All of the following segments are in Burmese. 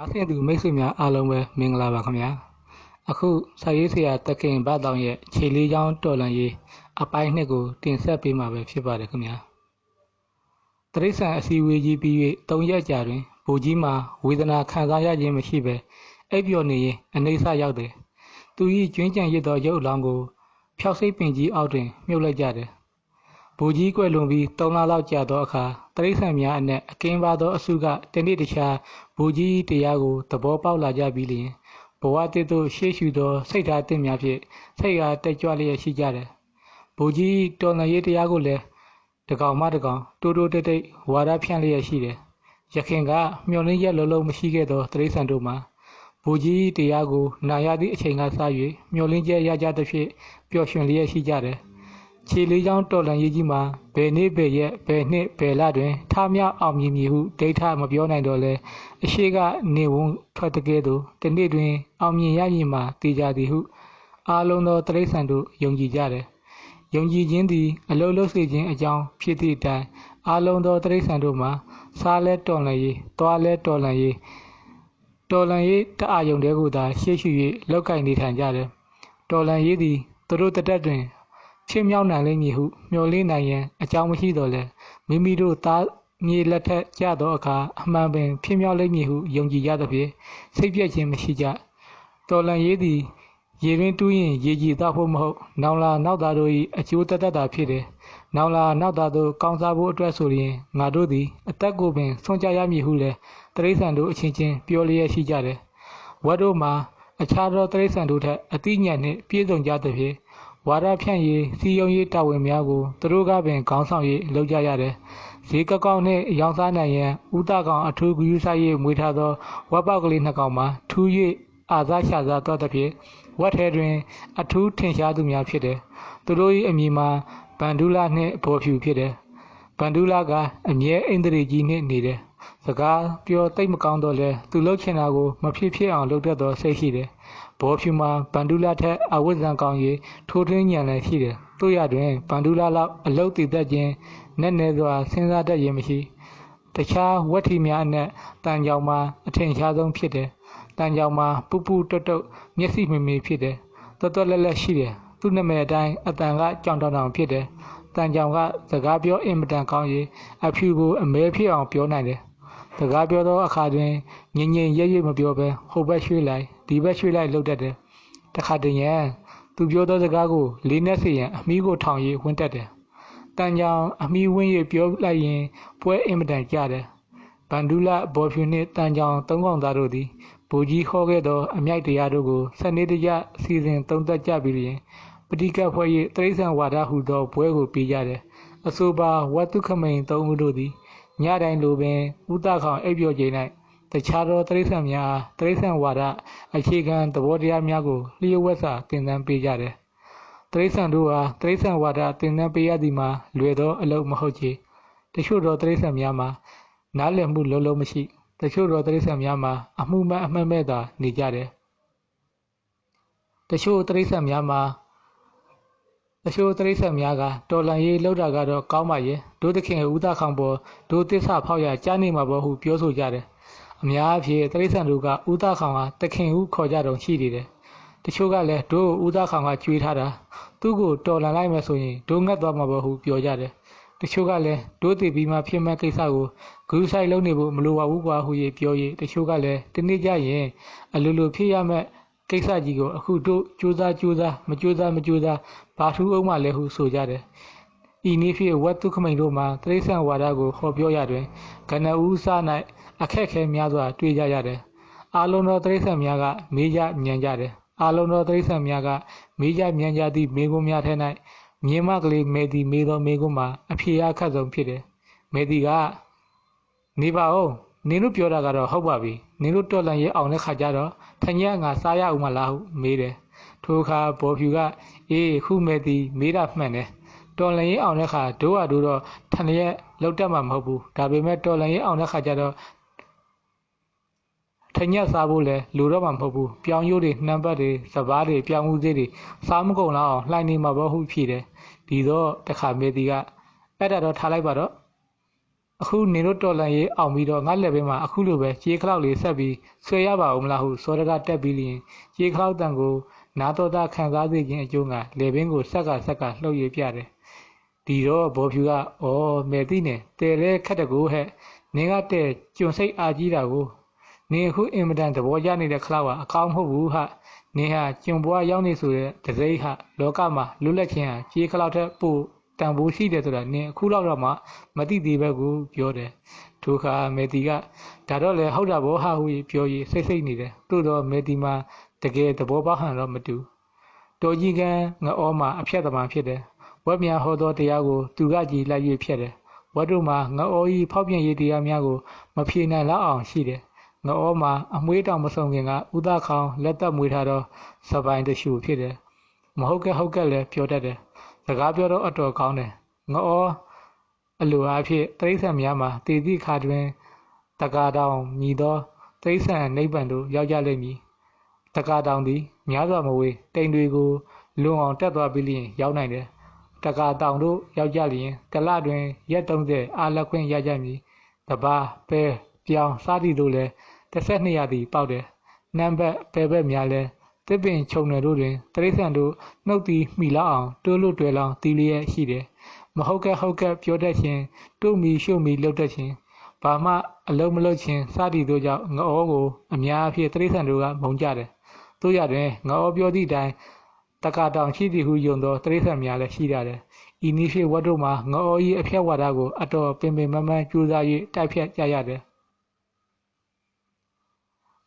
အားဆင့်သူမိတ်ဆွေများအားလုံးပဲမင်္ဂလာပါခင်ဗျာအခုစာရေးဆရာတခင်ဘတ်တောင်ရဲ့ခြေလေးချောင်းတော်လန်ရေးအပိုင်းနှစ်ကိုတင်ဆက်ပေးမှာပဲဖြစ်ပါတယ်ခင်ဗျာတရိษံအစည်းအဝေးကြီးပြီး၍၃ရက်ကြာတွင်ဗိုလ်ကြီးမှာဝေဒနာခံစားရခြင်းမရှိဘဲအိပ်ပျော်နေရင်အနေဆရောက်တယ်သူ၏ကျွင်းကြံရစ်သောရုပ်အလောင်းကိုဖျောက်စိတ်ပင်ကြီးအောက်တွင်မြုပ်လိုက်ကြတယ်ဗိုလ်ကြီးကွယ်လွန်ပြီး၃လလောက်ကြာသောအခါတရိษံများအနက်အကင်းပါသောအစုကတနေ့တခြား ဗိုလ်ကြီးတရားကိုသဘောပေါက်လာကြပြီးလျှင်ဘဝတစ်သို့ရှေ့ရှုသောစိတ်ဓာတ်တစ်များဖြင့်စိတ်အားတက်ကြွလျက်ရှိကြတယ်ဗိုလ်ကြီးတော်လှန်ရေးတရားကိုလည်းတကောင်မှတကောင်တိုးတိုးတိတ်တိတ်ဝါဒဖြန့်လျက်ရှိတယ်ရခင်ကမျောလင်းရက်လုံးလုံးမရှိခဲ့သောတရိษံတို့မှာဗိုလ်ကြီးတရားကိုနာရသည့်အချိန်ကစ၍မျောလင်းကျရကြသဖြင့်ပျော်ရွှင်လျက်ရှိကြတယ် ခြေလေးချောင်းတော်လန်ရေးကြီးမှာဘယ်နေ့ဘယ်ရက်ဘယ်နှစ်ဘယ်လတွင်ထမြောက်အောင်မြင်မည်ဟုဒိဋ္ဌမပြောနိုင်တော့လဲအရှိကနေဝန်းထွက်တကဲ့သို့တနေ့တွင် အောင်မြင်ရမည်မှာသိကြသည်ဟုအာလုံးသောတရိษံတို့ယုံကြည်ကြတယ်ယုံကြည်ခြင်းသည်အလုံးလုံးစေခြင်းအကြောင်းဖြစ်သည့်အတိုင်းအာလုံးသောတရိษံတို့မှာစားလဲတော်လန်ရေးသွားလဲတော်လန်ရေးတော်လန်ရေးတအားယုံတဲ့ကိုသာရှေ့ရှု၍လောက်ကင်နေထိုင်ကြတယ်တော်လန်ရေးသည်သူတို့တတက်တွင် ဖြစ်မြောက်နိုင်လိမ့်မည်ဟုမျှော်လင့်နိုင်ရန်အကြောင်းမရှိတော့လဲမိမိတို့သားမြေလက်ထက်ကြသောအခါအမှန်ပင်ဖြစ်မြောက်လိမ့်မည်ဟုယုံကြည်ကြသဖြင့်စိတ်ပြည့်ခြင်းမရှိကြတော်လန်ရေးသည်ရေရင်းတူးရင်ရေကြည်သောဖို့မဟုတ်နောင်လာနောက်သားတို့၏အကျိုးတသက်တာဖြစ်တယ်နောင်လာနောက်သားတို့ကောင်းစားဖို့အတွက်ဆိုရင်ငါတို့သည်အသက်ကိုပင်ဆွန့်ကြရမည်ဟုလည်းတရိษံတို့အချင်းချင်းပြောလျက်ရှိကြတယ်ဝတ်တို့မှာအခြားသောတရိษံတို့ထက်အတိညာနှင့်ပြည့်စုံကြသဖြင့် ဝါဒဖြန့်ရေးစီယုံရေးတာဝန်များကိုသူတို့ကပင်ခေါင်းဆောင်ရေးလုပ်ကြရတယ်။ဈေးကောက်ကောက်နဲ့ရောင်းစားနိုင်ရန်ဥဒကောင်အထူးဂရုစိုက်ရေးမွေးထားသောဝက်ပေါက်ကလေးနှစ်ကောင်မှာထူး၍အာဇာရှာစားတော့သဖြင့်ဝက်ထဲတွင် အထူးထင်ရှားသူများဖြစ်တယ်။သူတို့၏အမည်မှာဗန္ဒူလာနှင့်ဘော်ဖြူဖြစ်တယ်။ဗန္ဒူလာကအမြဲအိန္ဒြေကြီးနှင့်နေတယ်။စကားပြောတိတ်မကောင်းတော့လဲသူလှုပ်ချင်တာကိုမဖြစ်ဖြစ်အောင်လုပ်တတ်သောစိတ်ရှိတယ် ဘောဖြူမှာဗန္ဒူလာထက်အဝတ်ဇံကောင်း၍ထိုးထွင်းညံလည်းရှိတယ်။တို့ရတွင်ဗန္ဒူလာလောက်အလုတ်တည်သက်ခြင်းနက်နဲစွာစဉ်းစားတတ်ခြင်းမရှိ။တခြားဝက်ထီများအနက်တန်ကြောင်မှာအထင်ရှားဆုံးဖြစ်တယ်။တန်ကြောင်မှာပူပူတုတ်တုတ်မျက်စိမမီဖြစ်တယ်။တွတ်တွတ်လက်လက်ရှိတယ်။သူ့နာမည်အတိုင်းအတန်ကကြောင်တောင်တောင်ဖြစ်တယ်။တန်ကြောင်ကစကားပြောအင်မတန်ကောင်း၍အဖြူကိုအမဲဖြစ်အောင်ပြောနိုင်တယ်။စကားပြောသောအခါတွင်ငြိမ်ငြိမ်ရဲရဲမပြောဘဲဟိုဘက်ရွှေ့လိုက် ဒီဘက်ရွှေ့လိုက်လှုပ်တတ်တယ်တခါတည်းရန်သူပြောသောစကားကိုလေးနဲ့စေရန်အမီးကိုထောင်၍ဝင်တတ်တယ်တန်ကြောင်အမီးဝင်း၍ပြောလိုက်ရင်ပွဲအင်မတန်ကြတယ်ဗန္ဒူလာဘော်ဖြူနှင့်တန်ကြောင်သုံးကောင်သားတို့သည်ဗိုလ်ကြီးဟောခဲ့သောအမြိုက်တရားတို့ကိုစနေတကျစီစဉ်သုံးသပ်ကြပြီးလျင်ပဋိကဖွဲ့၍တရိษံဝါဒဟုသောဘွဲကိုပေးကြတယ်အဆိုပါဝတ္တုခမိန်သုံးဦးတို့သည်ညတိုင်းလိုပင်ဥဒခေါင်အိပ်ပျော်ချိန်၌ တခြားသောတိရစ္ဆာန်များတိရစ္ဆာန်ဝါဒအခြေခံသဘောတရားများကိုလျှို့ဝှက်စွာသင်တန်းပေးကြတယ်။တိရစ္ဆာန်တို့ဟာတိရစ္ဆာန်ဝါဒသင်တန်းပေးရသည်မှာလွယ်သောအလုပ်မဟုတ်ချေ။တချို့သောတိရစ္ဆာန်များမှာနားလည်မှုလုံးလုံးမရှိ။တချို့သောတိရစ္ဆာန်များမှာအမှုမဲ့အမှတ်မဲ့သာနေကြတယ်။တချို့တိရစ္ဆာန်များမှာတချို့တိရစ္ဆာန်များကတော်လန်ရေးလောက်တာကတော့ကောင်းပါရဲ့ဒုသခင်ဦးသားခေါင်ပေါ်ဒုသစ္စာဖောက်ရကြားနေမှာပေါ့ဟုပြောဆိုကြတယ် အများအဖြစ်တိရစ္ဆာန်တို့ကဥဒခေါင်ကတခင်ဟုခေါ်ကြတော့ရှိနေတယ်။တချို့ကလည်းတို့ဥဒခေါင်ကကြွေးထားတာသူ့ကိုတော်လန်လိုက်မယ်ဆိုရင်တို့ငတ်သွားမှာပေါ့ဟုပြောကြတယ်။တချို့ကလည်းတို့တည်ပြီးမှဖြစ်မဲ့ကိစ္စကိုဂူးဆိုင်လုံးနေဖို့မလိုပါဘူးကွာဟု၍ပြော၍တချို့ကလည်းတနေ့ကျရင်အလိုလိုဖြစ်ရမဲ့ကိစ္စကြီးကိုအခုတို့စူးစမ်းစူးစမ်းမစူးစမ်းမစူးစမ်းဘာထူးအောင်မှလဲဟုဆိုကြတယ်။ဤနည်းဖြင့်ဝတ်တုခမိန်တို့မှာတရိษံဝါဒကိုဟောပြောရတွင်ကနဦးစ၌ အခက်ခဲများစွာတွေ့ကြရတယ်။အာလုံးသောတိရစ္ဆာန်များကမေးကြညံကြတယ်။အာလုံးသောတိရစ္ဆာန်များကမေးကြညံကြသည့်မေကွန်းများထဲ၌မြင်းမကလေးမေသည်မေသောမေကွန်းမှာအဖြေအခက်ဆုံးဖြစ်တယ်။မေသည်ကနေပါဦးနင်တို့ပြောတာကတော့ဟုတ်ပါပြီ။နင်တို့တော်လန်ရဲအောင်တဲ့ခါကျတော့ထညက်ငါစားရအောင်မလားဟုမေးတယ်။ထိုအခါဘော်ဖြူကအေးခုမေသည်မေးတာမှန်တယ်။တော်လန်ရေးအောင်တဲ့ခါဒိုးဟာဒိုးတော့ထနရက်လောက်တတ်မှာမဟုတ်ဘူးဒါပေမဲ့တော်လန်ရေးအောင်တဲ့ခါကျတော့ ထညက်စားဖို့လဲလိုတော့မှမဟုတ်ဘူးပြောင်းရိုးတွေနှမ်းပတ်တွေစပားတွေပြောင်းဦးသေးတွေစားမကုန်လောက်အောင်လှိုင်းနေမှာပေါ့ဟုဖြေတယ်ဒီတော့တခါမေတီကအဲ့ဒါတော့ထားလိုက်ပါတော့အခုနင်တို့တော်လန်ရေးအောင်ပြီးတော့ငါလက်ဘေးမှာအခုလိုပဲကြေးခလောက်လေးဆက်ပြီးဆွဲရပါဦးမလားဟုစောရကတက်ပြီးလျင်ကြေးခလောက်တန်ကိုနာတော်တာခံစားစေခြင်းအကျိုးကလေဘင်းကိုဆက်ကဆက်ကလှုပ်ရပြတယ်ဒီတော့ဘောဖြူကဩမဲသိနေတဲလဲခက်တကူဟဲ့နင်ကတဲ့ကျွန်စိတ်အာကြီးတာကို နင်အခုအင်မတန်သဘောကျနေတဲ့ခလောက်ကအကောင်းမဟုတ်ဘူးဟာနင်ဟာကျွန်ဘွားရောက်နေဆိုတဲ့တစိမ့်ဟာလောကမှာလွတ်လပ်ခြင်းဟာကြေးခလောက်ထက်ပိုတန်ဖိုးရှိတယ်ဆိုတာနင်အခုလောက်တော့မှမသိသေးပဲကိုပြောတယ်ထိုအခါမေတီကဒါတော့လေဟုတ်တာဘောဟာဟူပြောရစိတ်စိတ်နေတယ်သို့တော့မေတီမှာတကယ်သဘောပေါက်ဟန်တော့မတူတော်ကြီးကန်းငအောမှာအဖြတ်သမားဖြစ်တယ်ဝက်မြန်ဟောသောတရားကိုသူကကြည်လိုက်၍ဖြစ်တယ်ဝတ်တို့မှာငအောဤဖောက်ပြန်ရေးတရားများကိုမဖြေနိုင်လောက်အောင်ရှိတယ် ငအောမှာအမွေးတောင်မဆုံးခင်ကဥဒခေါင်လက်သက်မွေးထားသောစပိုင်တရှူဖြစ်တယ်မဟုတ်ကဲဟုတ်ကဲလည်းပြောတတ်တယ်စကားပြောတော့အတော်ကောင်းတယ်ငအောအလိုအားဖြင့်တိရစ္ဆာန်များမှာတည်သည့်ခါတွင်တကာတောင်မြည်သောတိရစ္ဆာန်နိဗ္ဗာန်သို့ရောက်ကြလိမ့်မည်တကာတောင်သည်များစွာမဝေးတိမ်တွေကိုလွန်အောင်တက်သွားပြီးလျင်ရောက်နိုင်တယ်တကာတောင်တို့ရောက်ကြလျင်ကလတွင်ရက်30အာလက်ခွင့်ရကြမည်တပါပဲပြောင်းစားသည့်တို့လည်း တစ်ဆက်နှစ်ရာသည်ပေါက်တယ်နံပါတ်ပဲဘက်များလည်းတစ်ပင်ခြုံနယ်တို့တွင်တရိษံတို့နှုတ်သည်မိလောက်အောင်တိုးလို့တွယ်လောင်တီးလျက်ရှိတယ်မဟုတ်ကဲ့ဟုတ်ကဲ့ပြောတတ်ခြင်းတို့မီရှုမီလှုပ်တတ်ခြင်းဘာမှအလုံးမလုံးခြင်းစသည်တို့ကြောင့်ငအောကိုအများအဖြစ်တရိษံတို့ကမုံကြတယ်တို့ရတွင်ငအောပြောသည့်အတိုင်းတက္ကတောင်ရှိသည်ဟုယုံသောတရိษံများလည်းရှိရတယ်ဤနည်းဖြင့်ဝတ်တို့မှာငအော၏အဖြတ်ဝါဒကိုအတော်ပင်ပင်မမန်းကြိုးစား၍တိုက်ဖြတ်ကြရတယ်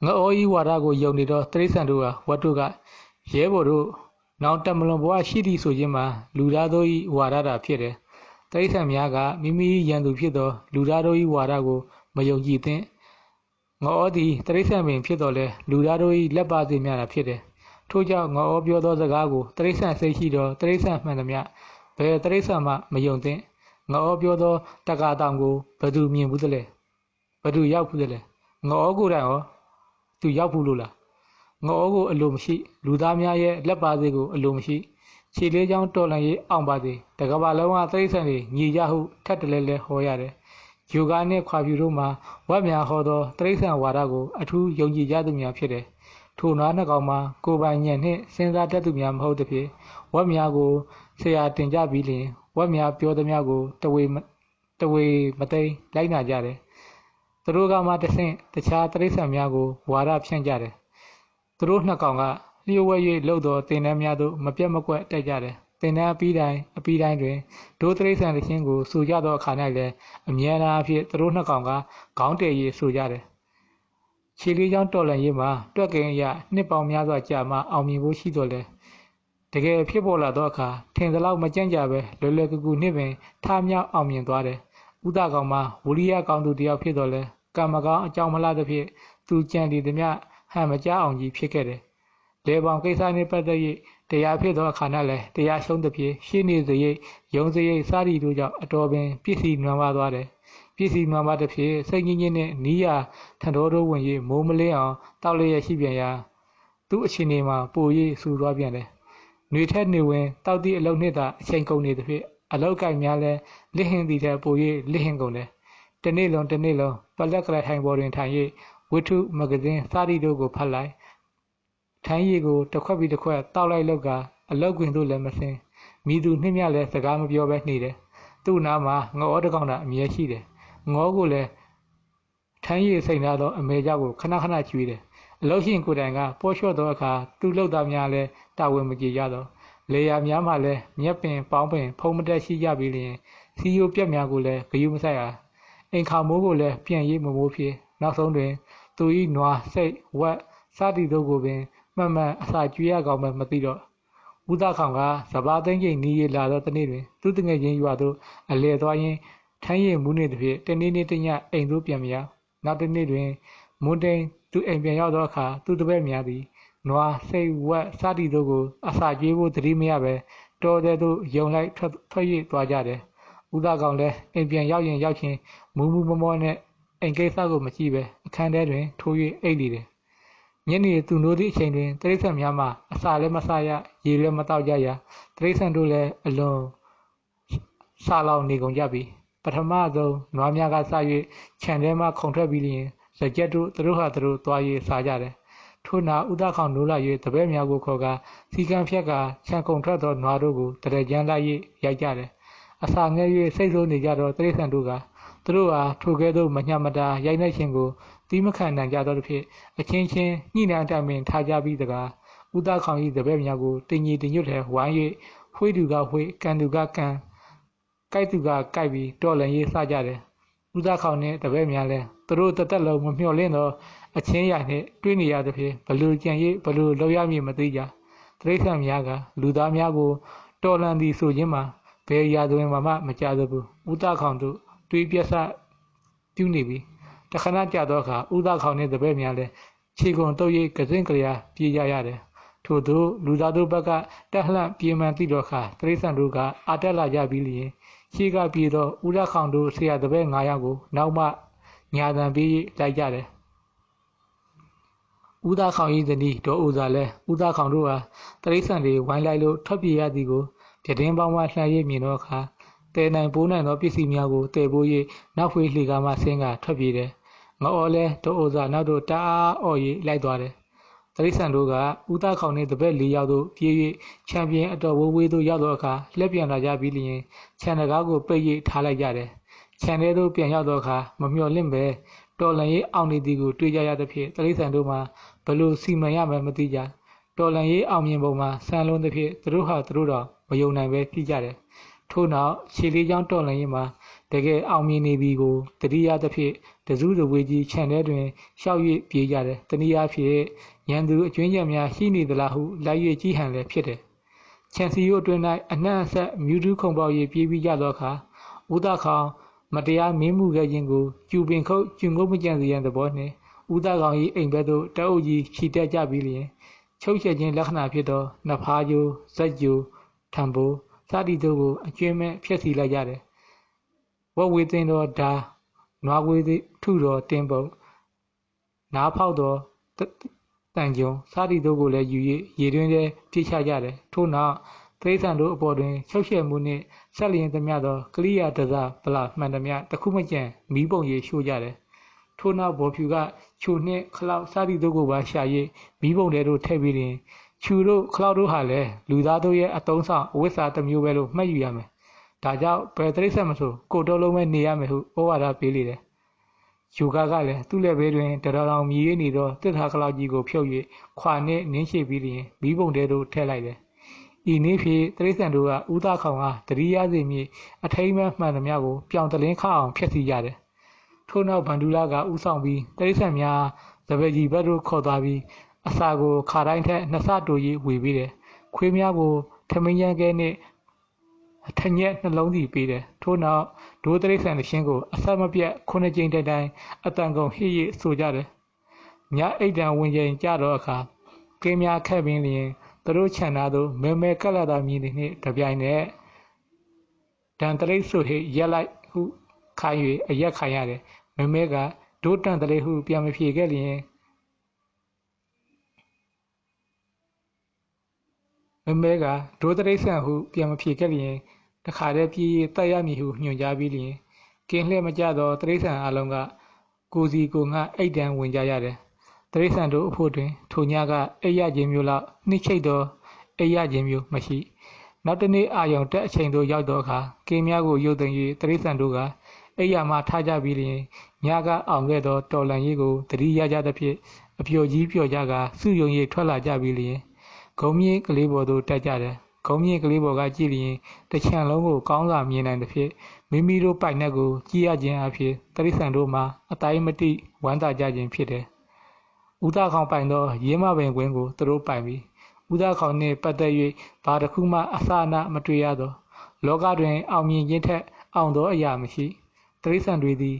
ငအောဤဝါဒကိုယုံနေသောတရိษံတို့ကဝတ်တို့ကရဲဘော်တို့နောင်တမလွန်ဘဝရှိသည်ဆိုခြင်းမှာလူသားတို့၏ဝါဒတာဖြစ်တယ်တရိษံများကမိမိရန်သူဖြစ်သော လူသားတို့၏ဝါဒကိုမယုံကြည်သင့်ငေါသည်တရိษံပင်ဖြစ်တော်လဲလူသားတို့၏လက်ပါစေများတာဖြစ်တယ်ထို့ကြောင့်ငေါပြောသောစကားကိုတရိษံစိတ်ရှိသောတရိษံမှန်သမျှဘယ်တရိษံမှမယုံသင့်ငေါပြောသောတက္ကတောင်ကိုဘယ်သူမြင်ဘူးသလဲဘယ်သူရောက်ဘူးသလဲငေါကိုယ်တိုင်ရော သူရောက်ဘူးလို့လားငေါကိုအလိုမရှိ လူသားများရဲ့လက်ပါစေကိုအလိုမရှိခြေလေးချောင်းတော်လန်ရေးအောင်ပါစေတကဘာလုံးကသိဆန်တွေညီကြဟုထက်တလဲလဲဟောရတယ်ယူဂါနှင့်ခွာဖြူတို့မှာဝတ်များဟောသောတိရစ္ဆာန်ဝါဒကိုအထူးယုံကြည်ကြသူများဖြစ်တယ်ထိုနွားနှကောင်မှာကိုပိုင်ညံနှင့်စဉ်းစားတတ်သူများမဟုတ်သဖြင့်ဝတ်များကိုဆရာတင်ကြပြီးလျှင်ဝတ်များပြောသမျှကိုတဝေတဝေမသိလိုက်နာကြတယ် သူတို့ကမှတဆင့်တခြားတိရစ္ဆာန်များကိုဝါဒဖြန့်ကြတယ်သူတို့နှစ်ကောင်ကလျှို့ဝှက်၍လှုပ်သောတင်နှန်းများသို့မပြတ်မကွက်တက်ကြတယ်တင်နှန်းအပြီးတိုင်းအပြီးတိုင်းတွင်ဒိုးတရိษံသခြင်းကိုစူကြသောအခါ၌လည်းအမြဲတမ်းအဖြစ်သူတို့နှစ်ကောင်ကခေါင်းတည်၍စူကြတယ်ခြေလေးချောင်းတော်လန်ရေးမှာတွက်ကင်ရနှစ်ပေါင်းများစွာကြာမှအောင်မြင်ဖို့ရှိတော်လဲတကယ်ဖြစ်ပေါ်လာသောအခါထင်သလောက်မကြန့်ကြပဲလွယ်လွယ်ကူကူနှင့်ပင်ထားမြောက်အောင်မြင်သွားတယ်ဥဒကောင်မှာဝိရိယကောင်းသူတယောက်ဖြစ်တော်လဲ ကံမကောင်းအကြောင်းမလားသဖြင့်သူကြံတည်သည်မြဟန်မကြအောင်ကြီးဖြစ်ခဲ့တယ်။လေပေါင်ကိစ္စနှင့်ပတ်သက်၍တရားဖြစ်သောအခါ၌လည်းတရားရှုံးသဖြင့်ရှင်းနေစရိတ်ယုံစရိတ်စသည်တို့ကြောင့်အတော်ပင်ပြည့်စည်နွမ်းပါသွားတယ်။ပြည့်စည်နွမ်းပါသဖြင့်စိတ်ငြင်းငြင်းနှင့်နီးရာထံတော်တို့ဝင်၍မိုးမလင်းအောင်တောက်လျက်ရှိပြန်ရာသူ့အခြေအနေမှာပို၍ဆူသွားပြန်တယ်။နှွေထက်နေဝင်တောက်သည့်အလုံးနှင့်သာအချိန်ကုန်နေသဖြင့်အလောက်ကိုက်များလဲလစ်ဟင်သည်ထက်ပို၍လစ်ဟင်ကုန်တယ်။ တနေ့လုံးတနေ့လုံးပလက်ကလေးထိုင်ပေါ်တွင်ထိုင်၍ဝတ္ထုမဂဇင်းစသည်တို့ကိုဖတ်လိုက်ထိုင်းရည်ကိုတစ်ခွက်ပြီးတစ်ခွက်တောက်လိုက်လို့ကအလောက်ခွင်တို့လည်းမစင်မိသူနှိမ့်မြလည်းစကားမပြောဘဲနေတယ်သူ့နားမှာငေါတကောင်တာအမြဲရှိတယ်ငေါကိုလည်းထိုင်းရည်စိန်ထားသောအမေကြောက်ကိုခဏခဏကျွေးတယ်အလောက်ရှင်ကိုတိုင်ကပေါ်လျှော့သောအခါသူ့လောက်သားများလည်းတာဝန်မကြေကြတော့လေယာများမှလည်းမြက်ပင်ပေါင်းပင်ဖုံးမတက်ရှိကြပြီးလျင်စီယိုပြက်များကိုလည်းဂယုမဆိုင်အား အိမ်ခါမိုးကိုလည်းပြန်ရေးမမိုးဖြစ်နောက်ဆုံးတွင် သူ၏နွားစိတ်ဝက်စသည်တို့ကိုပင်မှန်မှန်အစာကျွေးရကောင်းမှမသိတော့ဥဒခေါင်ကစဘာသိန်းကျိန်နီးရလာသောတနေ့တွင် သူတငယ်ချင်းရွာသို့အလဲသွားရင်းထိုင်းရည်မူးနေသည်ဖြင့်တနေ့နေ့တညအိမ်သို့ပြန်မရနောက်တစ်နေ့တွင်မွန်းတိန်သူအိမ်ပြန်ရောက်သောအခါသူတပည့်များသည်နွားစိတ်ဝက်စသည်တို့ကိုအစာကျွေးဖို့တတိမရပဲတော်တဲ့သို့ယုံလိုက်ထွက်ထွက်၍သွားကြတယ် ဥဒကောင်လည်းအိမ်ပြန်ရောက်ရင်ရောက်ချင်းမူးမူးမောမောနဲ့အိမ်ကိစ္စကိုမကြည့်ပဲအခန်းထဲတွင် ထိုး၍အိပ်နေတယ်ညနေသူနိုးသည့်အချိန်တွင်တိရစ္ဆာန်များမှအစာလည်းမစားရရေလည်းမတောက်ကြရတိရစ္ဆာန်တို့လည်းအလွန်ဆာလောင်နေကုန်ကြပြီပထမဆုံးနွားများကစ၍ခြံထဲမှခုန်ထွက်ပြီးလျင်ရကြက်တို့သူတို့ဟာသူတို့သွား၍စားကြတယ်ထို့နောက်ဥဒခေါင်နိုးလာ၍တပည့်များကိုခေါ်ကာစီကံဖြက်ကခြံခုန်ထွက်သောနွားတို့ကိုတရကြမ်းလိုက်၍ရိုက်ကြတယ် အစာငဲ၍စိတ်ဆိုးနေကြသောတိရစ္ဆာန်တို့ကသူတို့ဟာထိုကဲ့သို့မညမတာရိုက်နှက်ခြင်းကိုတီးမခံနိုင်ကြသောဖြင့်အချင်းချင်းညှိနှိုင်းတိုင်ပင်ထားကြပြီးတကားဥဒခေါင်၏တပည့်များကိုတင်ကြီးတင်ညွတ်ထဲဝိုင်း၍ဖွေးသူကဖွေးကန်သူကကန်ကြိုက်သူကကြိုက်ပြီးတော်လန်ရေးစကြတယ်ဥဒခေါင်နှင့်တပည့်များလည်းသူတို့တသက်လုံးမမျှော်လင့်သောအချင်းရာနှင့်တွေ့နေရသဖြင့်ဘလူကြံ၍ဘလူလောက်ရမည်မသိကြတိရစ္ဆာန်များကလူသားများကိုတော်လန်သည်ဆိုခြင်းမှာ ဘယ်ရာသွင်းမှမကြသဘူးဥဒခေါင်တို့တွေးပြဆပြုနေပြီတခဏကြာသောအခါဥဒခေါင်နှင့်တပည့်များလည်းခြေကုန်တုပ်၍ကစင်ကလျာပြေးကြရတယ်ထို့သို့လူသားတို့ဘက်ကတက်လှန့်ပြေးမှန်သည့်တော့အခါတိရစ္ဆာန်တို့ကအာတက်လာကြပြီးလျင်ရှေ့ကပြေးသောဥရခေါင်တို့ဆရာတပည့်9ယောက်ကို နောက်မှညာတံပြီးလိုက်ကြတယ်ဦးသားခေါင်၏ဇနီးဒေါ်ဦးသာလည်းဦးသားခေါင်တို့ဟာတရိษံတွေဝိုင်းလိုက်လို့ထွက်ပြေးရသည်ကို ပြတင်းပေါင်းမှလှမ်းရမြင်သောအခါတဲနိုင်ပိုးနိုင်သောပစ္စည်းများကိုတည်ပိုး၍နောက်ဖွေးလှေကားမှဆင်းကထွက်ပြေးတယ်ငေါ်လဲဒေါ်ဦးသာနောက်တို့တအားအော်၍လိုက်သွားတယ်တရိษံတို့ကဦးသားခေါင်နှင့်တပည့်၄ယောက်တို့ပြေး၍ချန်ပီယံအတော်ဝေးဝေးသို့ရောက်သောအခါလက်ပြန်လာကြပြီးလျင်ခြံတကားကိုပိတ်၍ထားလိုက်ကြတယ်ခြံထဲသို့ပြန်ရောက်သောအခါမမျှော်လင့်ပဲတော်လန်ရေးအောင်နေသည်ကိုတွေ့ကြရသဖြင့်တရိษံတို့မှာဘလို့စီမံရမှန်းမသိကြတော်လန်ရေးအောင်မြင်ပုံမှာဆန်လုံးသဖြင့်သူတို့ဟာသူတို့တော့ မယုံနိုင်ပဲဖြစ်ကြတယ်ထို့နောက်ခြေလေးချောင်းတော်လန်ရေးမှာတကယ်အောင်မြင်နေပြီကိုတတိယသဖြင့်တစုတဝေကြီးခြံထဲတွင်ရှောက်၍ပြေးကြတယ်တနည်းအားဖြင့်ရန်သူအကျွင်းချက်များရှိနေသလားဟုလိုက်၍ကြီးဟန်လည်းဖြစ်တယ်ခြံစီရိုးအတွင်း၌အနှံ့အဆက်မြူးတူးခုံပေါက်၍ပြေးပြီးကြသောအခါဥဒခေါင်မတရားမင်းမှုခဲ့ခြင်းကိုကျူပင်ခုတ်ကျုံငုတ်မကြံစီရန်သဘောနှင့်ဦးသားကောင်၏အိမ်ဘက်သို့တအုပ်ကြီးခြိတက်ကြပြီးလျင်ချုပ်ချက်ခြင်းလက္ခဏာဖြစ်သောနဖားကျိုးဇက်ကျိုး ထံပိုးစသည်တို့ကိုအကျွင်းမဲ့ဖျက်ဆီးလိုက်ကြတယ်ဝက်ဝေသိန်းသောဓာနွားဝေးထုသောတင်းပုတ်နားဖောက်သောတန်ကြုံစသည်တို့ကိုလည်းယူ၍ရေတွင်းထဲပြစ်ချကြတယ်ထို့နောက်တိရစ္ဆာန်တို့အပေါ်တွင်ချုပ်ရှက်မှုနှင့်ဆက်လျင်သမျှသောကလိယာတစဗလာမှန်သမျှတခုမကျန်မီးပုံရိပ်ရှို့ကြတယ်ထို့နောက်ဘော်ဖြူကချိုနှင့်ခလောက်စသည်တို့ကိုပါရှာ၍မီးပုံထဲသို့ထည့်ပြီးရင် ချူတို့ခလောက်တို့ဟာလည်းလူသားတို့ရဲ့အတုံးဆောင်အဝိစာတစ်မျိုးပဲလို့မှတ်ယူရမယ်ဒါကြောင့်ဘယ်တိရစ္ဆာန်မဆိုကိုတော်လုံးပဲနေရမယ်ဟုဩဝါဒပေးလေတယ်ယူကာကလည်းသူ့လက်ဘေးတွင်တတော်တော်မြည်ရနေသောတစ်ထာကလောက်ကြီးကိုဖြုတ်၍ခွာနှင့်နင်းရှိပြီးလျင်မီးပုံထဲသို့ထည့်လိုက်တယ်ဤနည်းဖြင့်တရိษံတို့ကဥဒခေါင်ကတတိယစီမြေအထိမ်းမှမှန်သမျှကိုပြောင်တလင်းခအောင်ဖျက်ဆီးကြတယ်ထို့နောက်ဗန္ဒူလာကဥဆောင်ပြီးတရိษံများသပကြီးဘက်သို့ခေါ်သွားပြီး အစာကိုခါတိုင်းထက်နှစ်ဆတိုး၍ဝေပေးတယ်ခွေးများကိုထမင်းရန်ကဲနှင့်ထညက်နှလုံးစီပေးတယ်ထို့နောက်ဒိုးတရိษံရှင်ကိုအဆက်မပြတ်ခုနှစ်ကြိမ်တိုင်တိုင်အတန်ကုန်ဟိရဆိုကြတယ်ညအိတ်တံဝင်ချိန်ကြတော့အခါကင်းများခက်ပင်လျင်သူတို့ခြံသားသို့မဲမဲကက်လာတာမြည်သည်နှင့်တပြိုင်နက်ဒန်တရိတ်ဆိုဟိရက်လိုက်ဟုခိုင်း၍အရက်ခိုင်းရတယ်မဲမဲကဒိုးတန်တရိတ်ဟုပြန်မဖြေခဲ့လျင် မဲမဲကဒိုးတရိတ်ဆန်ဟုပြန်မဖြေခဲ့လျင်တခါတည်းပြေးတက်ရမည်ဟုညွှန်ကြားပြီးလျင်ကင်းလှည့်မကြသောတရိတ်ဆန်အလုံးကကိုစီကိုငှအိတ်တန်းဝင်ကြရတယ်တရိษံတို့အဖို့တွင်ထိုညကအိပ်ရခြင်းမျိုးလောက်နှိမ့်ချိတ်သောအိပ်ရခြင်းမျိုးမရှိနောက်တနေ့အာယုံတက်အချိန်သို့ရောက်သောအခါကင်းများကိုရုပ်သိမ်း၍တရိษံတို့ကအိပ်ရမှထားကြပြီးလျင်ညကအောင်ခဲ့သောတော်လန်ရေးကိုတတိရကြသဖြင့်အပျော်ကြီးပျော်ကြကစုယုံ၍ထွက်လာကြပြီးလျင် ဂုံမြင့်ကလေးပေါ်သို့တက်ကြတယ်ဂုံမြင့်ကလေးပေါ်ကကြည့်လျင်တချံလုံးကိုကောင်းစွာမြင်နိုင်သဖြင့်မိမိတို့ပိုက်နှက်ကိုကြည့်ရခြင်းအဖြစ်တရိษံတို့မှာအတိုင်းမတိဝမ်းသာကြခြင်းဖြစ်တယ်ဦးသားခေါင်ပိုင်သောရင်းမပင်ကွင်းကိုသူတို့ပိုင်ပြီးဦးသားခေါင်နှင့်ပတ်သက်၍ဘာတစ်ခုမှအစအနမတွေ့ရသောလောကတွင်အောင်မြင်ခြင်းထက်အောင်သောအရာမရှိတိရစ္ဆာန်တွေသည်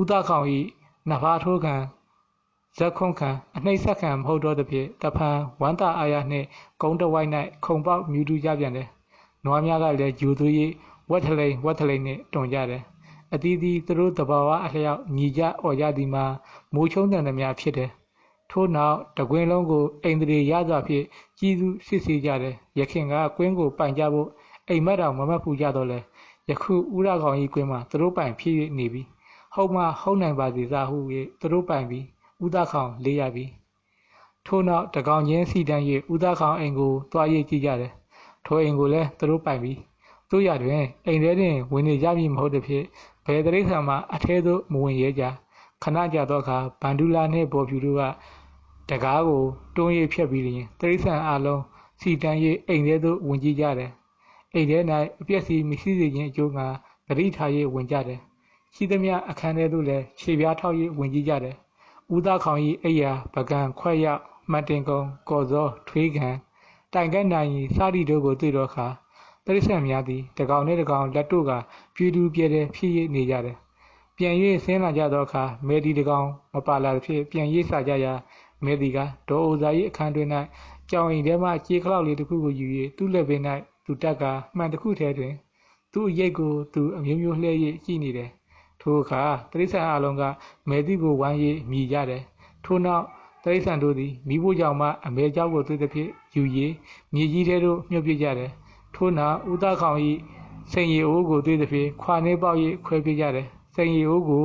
ဦးသားခေါင်၏နဖားထိုးခံ ဇက်ခုံခံအနှိမ့်ဆက်ခံမဟုတ်တော့သဖြင့်တဖန်ဝမ်းသာအာရနှင့်ဂုံတဝိုက်၌ခုံပေါက်မြူတူကြပြန်တယ်နွားများကလည်းဂျူသွေး၍ဝက်ထလိန်ဝက်ထလိန်နှင့်တွန်ကြတယ်အသီးသီးသူတို့တဘာဝအလျောက်ညီကြအော်ကြသည်မှာမိုးချုံတန်သည်များဖြစ်တယ်ထို့နောက်တကွင်းလုံးကိုအိန္ဒြေရစွာဖြင့်ကြီးစုစစ်ဆေးကြတယ်ရခင်ကကွင်းကိုပိုင်ကြဖို့အိမ်မက်တော်မမတ်ဖူကြတော့လဲယခုဥရကောင်ကြီးကွင်းမှာသူတို့ပိုင်ဖြစ်နေပြီဟုတ်မှဟုတ်နိုင်ပါစေသာဟု၍သူတို့ပိုင်ပြီး ဥဒခေါင်လေးရပြီထို့နောက်တကောင်ချင်းစီတန်း၍ဥဒခေါင်အိမ်ကိုတွားရကြည့်ကြတယ်ထိုအိမ်ကိုလည်းသူတို့ပိုင်ပြီးတို့ရတွင်အိမ်ထဲတွင်ဝင်နေကြမည်မဟုတ်သည်ဖြင့်ဘယ်တရိษံမှအထဲသို့မဝင်ရဲကြခဏကြာသောအခါဗန္ဒူလာနှင့်ဘော်ဖြူတို့ကတကားကိုတွန်း၍ဖြတ်ပြီးလျင်တရိษံအလုံးစီတန်း၍အိမ်ထဲသို့ဝင်ကြည့်ကြတယ်အိမ်ထဲ၌အပြက်စီမရှိစေခြင်းအကျိုးငါပရိထား၍ဝင်ကြတယ်ရှိသမျှအခန်းထဲသို့လည်းခြေပြားထောက်၍ဝင်ကြည့်ကြတယ် ဦးသားခေါင်၏အိယာပကံခွက်ရောက်မတ်တင်ကုံကော်စောထွေးခံတိုင်ကဲ့နိုင်စသည်တို့ကိုတွေ့တော့အခါတရိษံများသည်တကောင်နှင့်တကောင်လက်တို့ကပြူတူပြဲတဲ့ဖြစ်ရနေကြတယ်ပြန်၍ဆင်းလာကြသောအခါမေဒီတကောင်မပါလာသဖြင့်ပြန်ရေးစားကြရာမေဒီကဒေါ်အိုဇာ၏အခန်းတွင်၌ကြောင်အိမ်ထဲမှကြေးခလောက်လေးတစ်ခုကိုယူ၍သူ့လက်ပင်၌သူတက်ကမှန်တစ်ခုထဲတွင် သူ့အရိတ်ကိုသူအမျိုးမျိုးလှဲ၍ကြည့်နေတယ် ထိုအခါတရိษံအလုံးကမေဒီကိုဝိုင်း၍မြည်ကြတယ်ထို့နောက်တရိษံတို့သည်မိဖို့ကြောင့်မှအမေเจ้าကိုတွေ့သဖြင့်ယူ၍မြေကြီးထဲသို့မြုပ်ပစ်ကြတယ်ထို့နောက်ဦးသားခေါင်၏စိန်ရီအိုးကိုတွေ့သဖြင့်ခွာနေပေါက်၍ခွဲပြကြတယ်စိန်ရီအိုးကို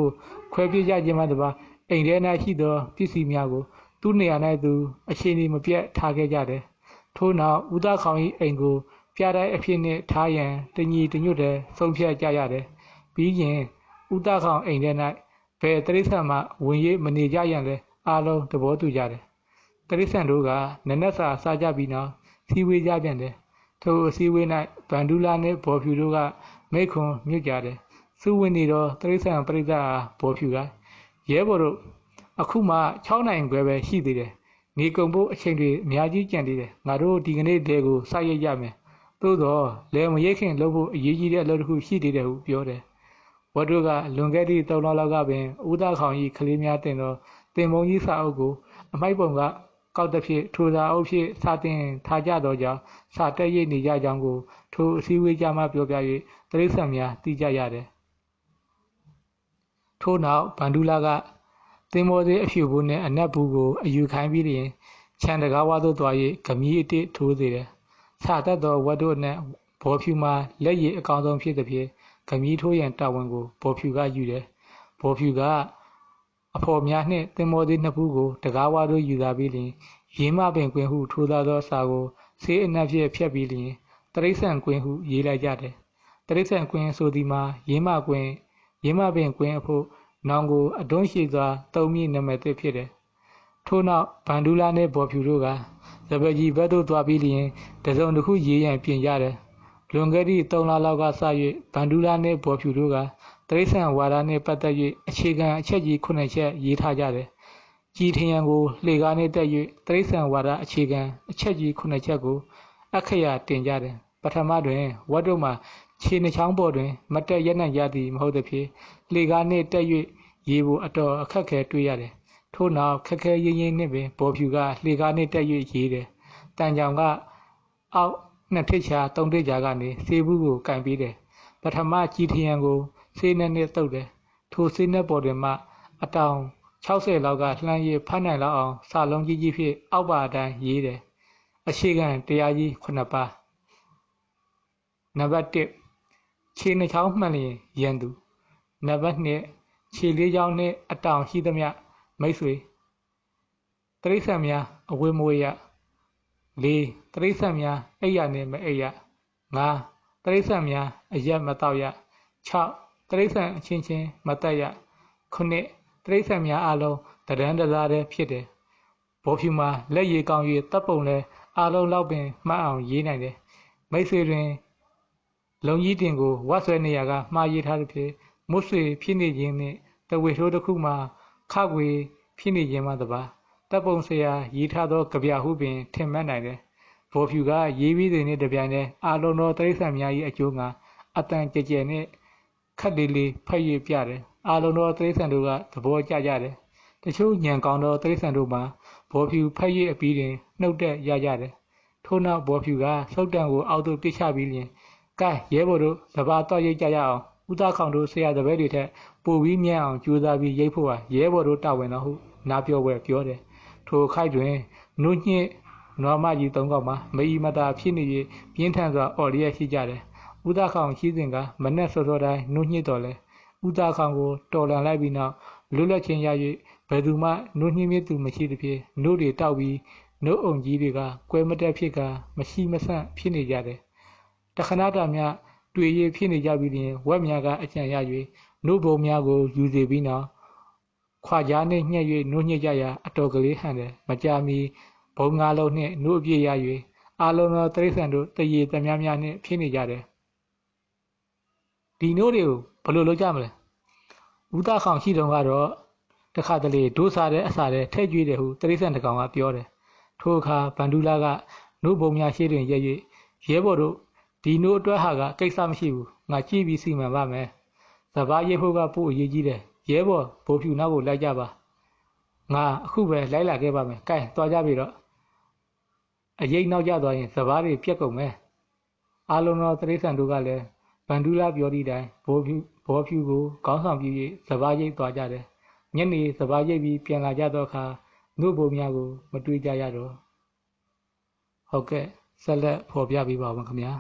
ခွဲပြကြခြင်းမှတပါအိမ်ထဲ၌ရှိသောပစ္စည်းများကိုသူ့နေရာ၌သူအချိန်ဒီမပြတ်ထားခဲ့ကြတယ်ထို့နောက်ဦးသားခေါင်၏အိမ်ကိုပြတိုင်းအဖြစ်နှင့်ထားရန်တညီတညွတ်တဲ့ဆုံးဖြတ်ကြရတယ်ပြီးရင် ဦးသားခေါင်အိမ်ထဲ၌ဘယ်တရိษံမှဝင်၍မနေကြရန်လဲအားလုံးသဘောတူကြတယ်တရိษံတို့ကနနက်စာစားကြပြီးနောက်စီဝေးကြပြန်တယ်ထိုအစည်းအဝေး၌ဗန္ဒူလာနှင့်ဘော်ဖြူတို့ကမိခွန်မြုပ်ကြတယ်စုဝင်နေသောတရိษံပရိသတ်အားဘော်ဖြူကရဲဘော်တို့အခုမှ6နိုင်ခွဲပဲရှိသေးတယ်နေကုံဖို့အချိန်တွေအများကြီးကြံသေးတယ်ငါတို့ဒီကနေ့တဲကိုစရိုက်ရမယ်သို့တော့လဲမရိတ်ခင်လုပ်ဖို့အရေးကြီးတဲ့အလုပ်တစ်ခုရှိသေးတယ်ဟုပြောတယ် ဝတ်တို့ကလွန်ခဲ့သည့်၃လလောက်ကပင်ဦးသားခေါင်ကြီးကလေးများတင်သောတင်မုံကြီးစာအုပ်ကို အမိုက်ပုံကကောက်သဖြင့်ထိုစာအုပ်ဖြင့်စာတင်ထားကြသောကြောင့်စာတက်ရိပ်နေကြကြောင်းကိုထိုအစည်းအဝေးကြမှပြောပြ၍တရိษံများသိကြရတယ်ထို့နောက်ဗန္ဒူလာကသင်္ဘောသေးအဖြူဘူးနှင့်အနက်ဘူးကိုအယူခိုင်းပြီးလျင်ခြံတကားဝါသို့သွား၍ဂမီးအတစ်ထိုးစေတယ်။စာတတ်သောဝတ်တို့နှင့်ဘောဖြူမှာလက်ရည်အကောင်းဆုံးဖြစ်သည်ဖြင့် ဂမီးထိုးရန်တာဝန်ကိုဘောဖြူကယူတယ်။ဘောဖြူကအဖော်များနှင့်သင်္ဘောသေးနှစ်ဖူးကိုတကားဝါသို့ယူလာပြီးလျင်ရေးမပင်ကွင်းဟုထိုးသားသောစာကိုဆေးအနက်ဖြင့်ဖြတ်ပြီးလျင်တရိษံကွင်းဟုရေးလိုက်ကြတယ်။တရိษံကွင်းဆိုသည်မှာရေးမကွင်းရေးမပင်ကွင်းအဖို့နောင်ကိုအတွန်းရှိစွာတုံးမိနာမည်သစ်ဖြစ်တယ်။ထို့နောက်ဗန္ဒူလာနှင့်ဘော်ဖြူတို့ကဇပကြီးဘက်သို့သွားပြီးလျင်တစုံတစ်ခုရေးရန်ပြင်ရတယ်။ လွန်ခဲ့သည့်၃လလောက်ကစ၍ဗန္ဒူလာနှင့်ဘော်ဖြူတို့ကတရိษံဝါဒနှင့်ပတ်သက်၍အခြေခံအချက်ကြီးခုနှစ်ချက်ရေးထားကြတယ်။ကြည်ထရန်ကိုလှေကားနှင့်တက်၍တရိษံဝါဒအခြေခံအချက်ကြီးခုနှစ်ချက်ကိုအခရာတင်ကြတယ်။ပထမတွင်ဝတ်တို့မှာခြေနှချောင်းပေါ်တွင် မတက်ရက်နိုင်ရသည်မဟုတ်သဖြင့်လှေကားနှင့်တက်၍ရေကိုအတော်အခက်ခဲတွေ့ရတယ်။ထို့နောက်ခက်ခဲရင်းရင်းနှင့်ပင်ဘော်ဖြူကလှေကားနှင့်တက်၍ရေးတယ်။တန်ကြောင်ကအောက် နှစ်ထစ်ချာသုံးထစ်ချာကနေဆေးဘူးကိုကင်ပေးတယ်။ပထမကြီးထရန်ကိုဆေးနဲ့နဲ့တုပ်တယ်။ထိုဆေးနဲ့ပေါ်တွင်မှအတောင်60လောက်ကလှမ်းရည်ဖတ်နိုင်လောက်အောင်စာလုံးကြီးကြီးဖြင့်အောက်ပါအတိုင်းရေးတယ်။အခြေခံတရားကြီး9ပါးနံပါတ်1ခြေနှချောင်းမှန်လျင်ရန်သူနံပါတ်2ခြေလေးချောင်းနှင့်အတောင်ရှိသမျှမိတ်ဆွေတရိษံများအဝေးမွေးရ ၄တိရစ္ဆာန်များအိပ်ရနှင့်မအိပ်ရ၅တိရစ္ဆာန်များအရက်မတောက်ရ၆တိရစ္ဆာန်အချင်းချင်းမတက်ရ၇တိရစ္ဆာန်များအလုံးတရန်တစားတည်းဖြစ်တယ်ဘောဖြူမှာလက်ရည်ကောင်း၍တပ်ပုံလဲအလုံးလောက်ပင်မှတ်အောင်ရေးနိုင်တယ်မိတ်ဆွေတွင်လုံကြီးတင်ကိုဝတ်ဆွဲနေရကမှားရေးထားသည်ဖြစ်မွတ်ဆွေဖြစ်နေခြင်းနှင့်တဝေထိုးတစ်ခုမှာခခွေဖြစ်နေခြင်းမှတပါး တပ်ပုံဆရာရေးထားသောကြပြဟုပင် ထင်မှတ်နိုင်တယ်။ဗော်ဖြူကရေးပြီးစဉ်နှင့်တပြိုင်တည်းအာလုံးသောတိရစ္ဆာန်များ၏အကျိုးငါအတန်ကြဲကြဲနှင့်ခက်လေးလေးဖတ်၍ပြတယ်။အာလုံးသောတိရစ္ဆာန်တို့ကသဘောကျကြတယ်။တချို့ညံကောင်းသောတိရစ္ဆာန်တို့မှာဗော်ဖြူဖတ်၍အပြီးတွင်နှုတ်တက်ရကြတယ်။ထို့နောက်ဗော်ဖြူကဆုတ်တံကိုအောက်သို့ပြစ်ချပြီးလျင်ကဲရဲဘော်တို့စဘာတော့ရိတ်ကြရအောင်ဥသခေါင်တို့ဆရာတပည့်တွေထက်ပိုပြီးမြန်အောင်ကြိုးစားပြီးရိတ်ဖို့ဟာရဲဘော်တို့တာဝန်တော်ဟုနာပြောပွဲပြောတယ် ထိုခိုက်တွင်နုညှင့်နွားမကြီးသုံးကောင်မှာမအီမတာဖြစ်နေ၍ပြင်းထန်စွာအော်လျက်ရှိကြတယ်ဦးသားခေါင်ရှိစဉ်ကမနက်စောစောတိုင်းနှုတ်ညှစ်တော်လဲဦးသားခေါင်ကိုတော်လန်လိုက်ပြီးနောက်လွတ်လပ်ခြင်းရ၍ဘယ်သူမှနှုတ်ညှစ်မြစ်သူမရှိသဖြင့်နှုတ်တွေတောက်ပြီးနှုတ်အုံကြီးတွေကကွဲမတက်ဖြစ်ကမရှိမဆန့်ဖြစ်နေကြတယ်တခဏတာမြတွေ့ရဖြစ်နေကြပြီးရင်ဝက်များကအကြံရ၍နှုတ်ဘုံများကိုယူစီပြီးနောက် ခွာကြားနှင့်ညှက်၍နှုတ်ညှစ်ကြရာအတော်ကလေးဟန်တယ်မကြမီဘုံငါးလုံးနှင့်နှုတ်အပြည့်ရ၍အာလုံးသောတိရစ္ဆာန်တို့တရေတများများနှင့်ဖြစ်နေကြတယ်ဒီနို့တွေကိုဘယ်လိုလုပ်ကြမလဲဦးသားခေါင်ရှိတုန်းကတော့တခါတလေဒိုးစားတဲ့အစာတဲ့ထဲ့ကြွေးတယ်ဟုတရိษံတကောင်ကပြောတယ်ထိုအခါဗန္ဒူလာကနို့ဘုံများရှိတွင်ရဲ၍ရဲဘော်တို့ဒီနို့အတွက်ဟာကကိစ္စမရှိဘူးငါကြည့်ပြီးစီမံပါမယ်စဘာရဲဖို့ကပို့အရေးကြီးတယ် ရဲဘော်ဘိုးဖြူနောက်ကိုလိုက်ကြပါငါအခုပဲလိုက်လာခဲ့ပါမယ်ကဲသွားကြပြီတော့အရေးနောက်ကျသွားရင်စဘာတွေပြက်ကုန်မယ်အာလုံးတော်တရိษံတို့ကလည်းဗန္ဒူလာပြောသည့်တိုင်ဘိုးဖြူဘောဖြူကိုခေါင်းဆောင်ပြ၍စဘာရိတ်သွားကြတယ်ညနေစဘာရိတ်ပြီးပြန်လာကြသောအခါနှုတ်ဘုံများကို မတွေ့ကြရတော့ဟုတ်ကဲ့ဆက်လက်ဖော်ပြပေးပါဦးခင်ဗျာ